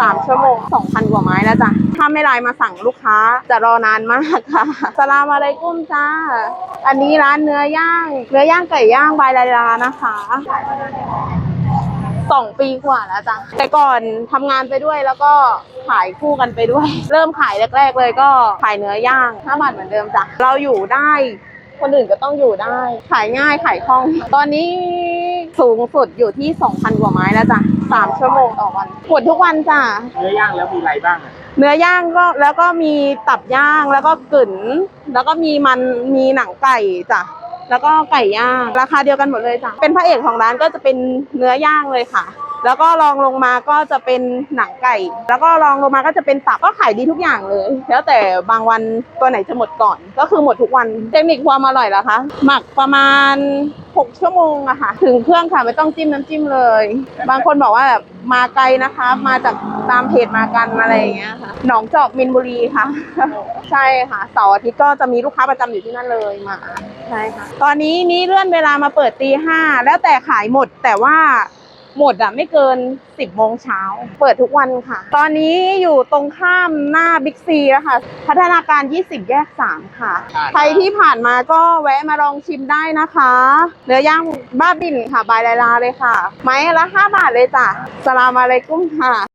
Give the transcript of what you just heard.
สามชั่วโมงสองพันกว่าไม้แล้วจ้ะ ถ้าไม่ไลน์มาสั่งลูกค้าจะรอนานมากค่ะสลามอะไรกุ้มจ้า อันนี้ร้านเนื้อย่างเนื้อย่างไก่ย่างบายลาลานะคะสองปีกว่าแล้วจ้ะแต่ก่อนทำงานไปด้วยแล้วก็ขายคู่กันไปด้วย เริ่มขายแรก ๆ เลยก็ขายเนื้อย่างห้าบาทเหมือนเดิมจ้ะเราอยู่ได้ คนอื่นก็ต้องอยู่ได้ ขายง่ายขายคล่อง ตอนนี้ สูงสุดอยู่ที่ 2,000 กว่าไม้แล้วจ้ะสามชั่วโมงต่อวันหมดทุกวันจ้ะ เนื้อย่างแล้วมีอะไรบ้างอะเนื้อย่างก็แล้วก็มีตับย่างแล้วก็กึ๋นแล้วก็มีมันมีหนังไก่จ้ะแล้วก็ไก่ย่างราคาเดียวกันหมดเลยจ้ะเป็นพระเอกของร้านก็จะเป็นเนื้อย่างเลยค่ะ แล้วก็รองลงมาก็จะเป็นหนังไก่ แล้วก็รองลงมาก็จะเป็นตับก็ขายดีทุกอย่างเลย แล้วแต่บางวันตัวไหนจะหมดก่อน ก็คือหมดทุกวันเทคนิคความอร่อยเหรอคะ หมักประมาณ 6 ชั่วโมงอะค่ะ ถึงเครื่องค่ะไม่ต้องจิ้มน้ำจิ้มเลย บางคนบอกว่าแบบมาไกลนะคะ มาจากตามเพจมากันอะไรอย่างเงี้ยค่ะหนองจอกมินบุรีค่ะ ใช่ค่ะเสาร์อาทิตย์ก็จะมีลูกค้าประจำอยู่ที่นั่นเลยมาใช่ค่ะ ตอนนี้นี้เลื่อนเวลามาเปิดตีห้าแล้วแต่ขายหมดแต่ว่า หมดอะไม่เกิน 10โมงเช้า เปิดทุกวันค่ะ ตอนนี้อยู่ตรงข้ามหน้าบิ๊กซีนะคะ พัฒนาการ 20 แยก 3 ค่ะ ใครที่ผ่านมาก็แวะมาลองชิมได้นะคะเนื้อย่างบ้าบินค่ะ บายลาลาเลยค่ะ ไม้ละ 5 บาทเลยจ้ะสลามอะไรกุ้มค่ะ